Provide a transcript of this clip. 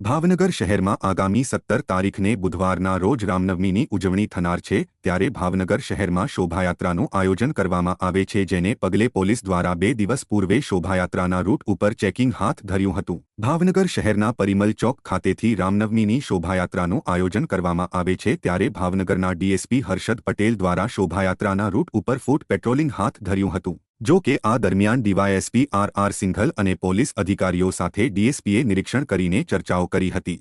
ભાવનગર શહેરમાં આગામી સત્તર તારીખને બુધવારના રોજ રામનવમીની ઉજવણી થનાર છે, ત્યારે ભાવનગર શહેરમાં શોભાયાત્રાનું આયોજન કરવામાં આવે છે, જેને પગલે પોલીસ દ્વારા બે દિવસ પૂર્વે શોભાયાત્રાના રૂટ ઉપર ચેકિંગ હાથ ધર્યું હતું. ભાવનગર શહેરના પરિમલ ચોક ખાતેથી રામનવમીની શોભાયાત્રાનું આયોજન કરવામાં આવે છે, ત્યારે ભાવનગરના ડીએસપી હર્ષદ પટેલ દ્વારા શોભાયાત્રાના રૂટ ઉપર ફૂટ પેટ્રોલિંગ હાથ ધર્યું હતું. જો કે આ દરમિયાન ડીવાયએસપી આર આર સિંઘલ અને પોલીસ અધિકારીઓ સાથે ડીએસપીએ નિરીક્ષણ કરીને ચર્ચાઓ કરી હતી.